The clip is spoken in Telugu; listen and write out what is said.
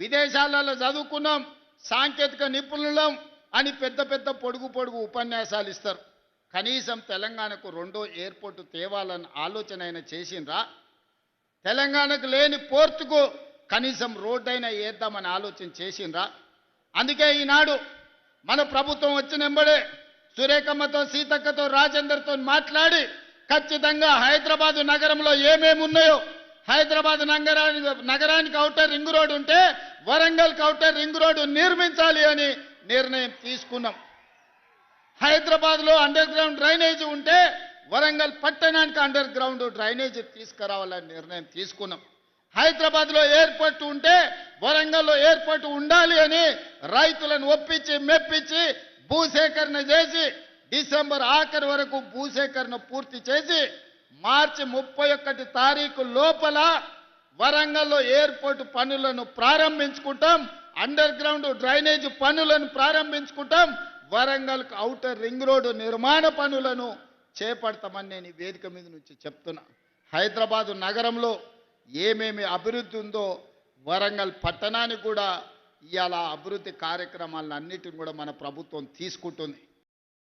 విదేశాలలో చదువుకున్నాం సాంకేతిక నిపుణులం అని పెద్ద పెద్ద పొడుగు పొడుగు ఉపన్యాసాలు ఇస్తారు. కనీసం తెలంగాణకు రెండో ఎయిర్పోర్టు తేవాలని ఆలోచన అయినా చేసిండ్రా? తెలంగాణకు లేని పోర్టుకు కనీసం రోడ్డు అయినా వేద్దామని ఆలోచన చేసిండ్రా? అందుకే ఈనాడు మన ప్రభుత్వం వచ్చిన వెంబడే సురేఖమ్మతో సీతక్కతో రాజేందర్తో మాట్లాడి ఖచ్చితంగా హైదరాబాదు నగరంలో ఏమేమి ఉన్నాయో హైదరాబాద్ నగరానికి నగరానికి అవుటర్ రింగ్ రోడ్ ఉంటే వరంగల్ కౌటర్ రింగ్ రోడ్డు నిర్మించాలి అని నిర్ణయం తీసుకున్నాం. హైదరాబాద్లో అండర్ గ్రౌండ్ డ్రైనేజీ ఉంటే వరంగల్ పట్టణానికి అండర్ గ్రౌండ్ డ్రైనేజీ తీసుకురావాలని నిర్ణయం తీసుకున్నాం. హైదరాబాద్లో ఎయిర్పోర్ట్ ఉంటే వరంగల్లో ఎయిర్పోర్ట్ ఉండాలి అని రైతులను ఒప్పించి మెప్పించి భూసేకరణ చేసి డిసెంబర్ ఆఖరి వరకు భూసేకరణ పూర్తి చేసి మార్చి ముప్పై ఒకటి తారీఖు లోపల వరంగల్లో ఎయిర్పోర్ట్ పనులను ప్రారంభించుకుంటాం అండర్ గ్రౌండ్ డ్రైనేజ్ పనులను ప్రారంభించుకుంటాం వరంగల్కు అవుటర్ రింగ్ రోడ్డు నిర్మాణ పనులను చేపడతామని నేను ఈ వేదిక మీద నుంచి చెప్తున్నా. హైదరాబాదు నగరంలో ఏమేమి అభివృద్ధి ఉందో వరంగల్ పట్టణానికి కూడా ఇవాళ అభివృద్ధి కార్యక్రమాలన్నిటిని కూడా మన ప్రభుత్వం తీసుకుంటుంది.